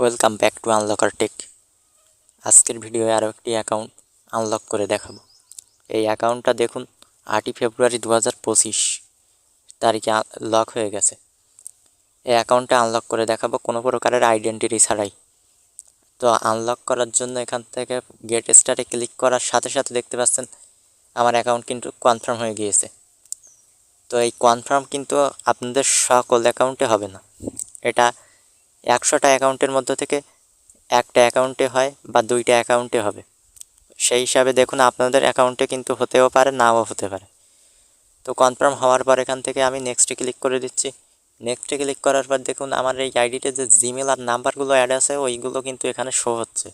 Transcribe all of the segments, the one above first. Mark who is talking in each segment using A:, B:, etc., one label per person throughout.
A: Welcome back to Unlocker Tech আজকের ভিডিওয়ে আরও একটি অ্যাকাউন্ট আনলক করে দেখাবো। এই অ্যাকাউন্টটা দেখুন, আটই ফেব্রুয়ারি দু হাজার পঁচিশ, তারিখে লক হয়ে গেছে। এই অ্যাকাউন্টটা আনলক করে দেখাবো কোনো প্রকারের আইডেন্টিটি ছাড়াই। তো আনলক করার জন্য এখান থেকে গেট স্টারে ক্লিক করার সাথে সাথে দেখতে পাচ্ছেন, আমার অ্যাকাউন্ট কিন্তু কনফার্ম হয়ে গিয়েছে। তো এই কনফার্ম কিন্তু আপনাদের সকল অ্যাকাউন্টে হবে না। এটা একশোটা অ্যাকাউন্টের মধ্যে থেকে একটা অ্যাকাউন্টে হয় বা দুইটা অ্যাকাউন্টে হবে। সেই হিসাবে দেখুন, আপনাদের অ্যাকাউন্টে কিন্তু হতেও পারে, নাও হতে পারে। তো কনফার্ম হওয়ার পর এখান থেকে আমি নেক্সটে ক্লিক করে দিচ্ছি। নেক্সটে ক্লিক করার পর দেখুন, আমার এই আইডিতে যে জিমেল আর নাম্বারগুলো অ্যাড আছে, ওইগুলো কিন্তু এখানে শো হচ্ছে।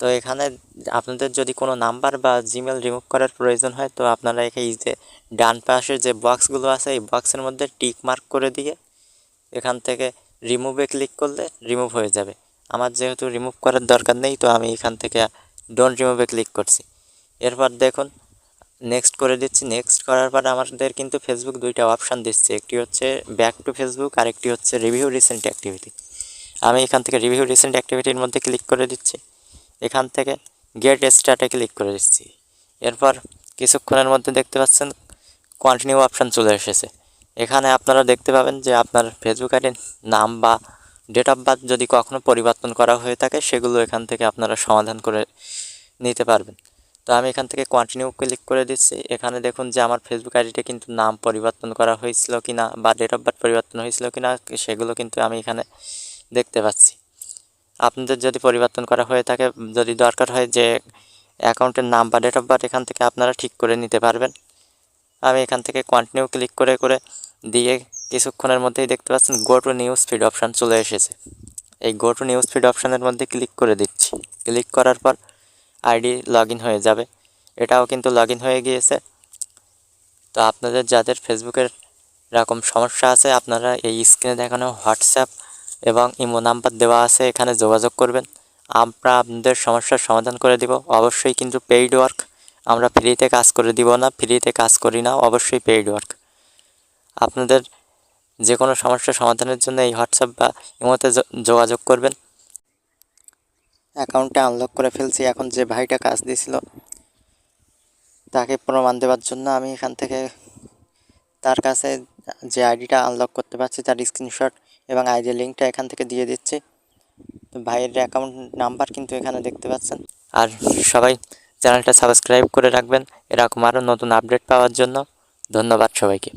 A: তো এখানে আপনাদের যদি কোনো নাম্বার বা জিমেল রিমুভ করার প্রয়োজন হয়, তো আপনারা এই যে ডান পাশে যে বক্সগুলো আছে, এই বক্সের মধ্যে টিক মার্ক করে দিয়ে এখান থেকে রিমুভে ক্লিক করলে রিমুভ হয়ে যাবে। আমার যেহেতু রিমুভ করার দরকার নেই, তো আমি এখান থেকে ডোন্ট রিমুভে ক্লিক করছি। এরপর দেখুন নেক্সট করে দিচ্ছি। নেক্সট করার পর আমাদের কিন্তু ফেসবুক দুইটা অপশান দিচ্ছে। একটি হচ্ছে ব্যাক টু ফেসবুক আর একটি হচ্ছে রিভিউ রিসেন্ট অ্যাক্টিভিটি আমি এখান থেকে রিভিউ রিসেন্ট অ্যাক্টিভিটির মধ্যে ক্লিক করে দিচ্ছি। এখান থেকে গেট স্টার্টে ক্লিক করে দিচ্ছি। এরপর কিছুক্ষণের মধ্যে দেখতে পাচ্ছেন কন্টিনিউ অপশান চলে এসেছে। এখানে আপনারা দেখতে পাবেন যে আপনার ফেসবুক আইডির নাম বা ডেট অফ বার্থ যদি কখনও পরিবর্তন করা হয়ে থাকে, সেগুলো এখান থেকে আপনারা সমাধান করে নিতে পারবেন। তো আমি এখান থেকে কন্টিনিউ ক্লিক করে দিচ্ছি। এখানে দেখুন যে আমার ফেসবুক আইডিতে কিন্তু নাম পরিবর্তন করা হয়েছিল কি না বা ডেট অফ বার্থ পরিবর্তন হয়েছিল কি না সেগুলো কিন্তু আমি এখানে দেখতে পাচ্ছি। আপনাদের যদি পরিবর্তন করা হয়ে থাকে, যদি দরকার হয় যে অ্যাকাউন্টের নাম বা ডেট অফ বার্থ এখান থেকে আপনারা ঠিক করে নিতে পারবেন। আমি এখান থেকে কন্টিনিউ ক্লিক করে করে দিয়ে কিছুক্ষণের মধ্যেই দেখতে পাচ্ছেন go to news feed option চলে এসেছে। এই গো টু নিউজ ফিড অপশানের মধ্যে ক্লিক করে দিচ্ছি। ক্লিক করার পর আইডি লগ হয়ে যাবে। এটাও কিন্তু লগ হয়ে গিয়েছে। তো আপনাদের যাদের ফেসবুকের এরকম সমস্যা আছে, আপনারা এই স্ক্রিনে দেখানো হোয়াটসঅ্যাপ এবং ইমো নাম্বার দেওয়া আছে, এখানে যোগাযোগ করবেন। আমরা আপনাদের সমস্যার সমাধান করে দিব। অবশ্যই কিন্তু পেইড ওয়ার্ক আমরা ফ্রিতে কাজ করে দিব না, ফ্রিতে কাজ করি না, অবশ্যই পেইড ওয়ার্ক। আপনাদের যে কোনো সমস্যা সমাধানের জন্য এই হোয়াটসঅ্যাপ বা ইমোতে যোগাযোগ করবেন। অ্যাকাউন্টে আনলক করে ফেলছি, এখন যে ভাইটা কাজ দিয়েছিল তাকে প্রমাণ দেওয়ার জন্য আমি এখান থেকে তার কাছে যে আইডিটা আনলক করতে পারছি তার স্ক্রিনশট এবং আইডি লিঙ্কটা এখান থেকে দিয়ে দিচ্ছি। ভাইয়ের অ্যাকাউন্ট নাম্বার কিন্তু এখানে দেখতে পাচ্ছেন। আর সবাই চ্যানেলটা সাবস্ক্রাইব করে রাখবেন। এরকম আরও নতুন আপডেট পাওয়ার জন্য ধন্যবাদ সবাইকে।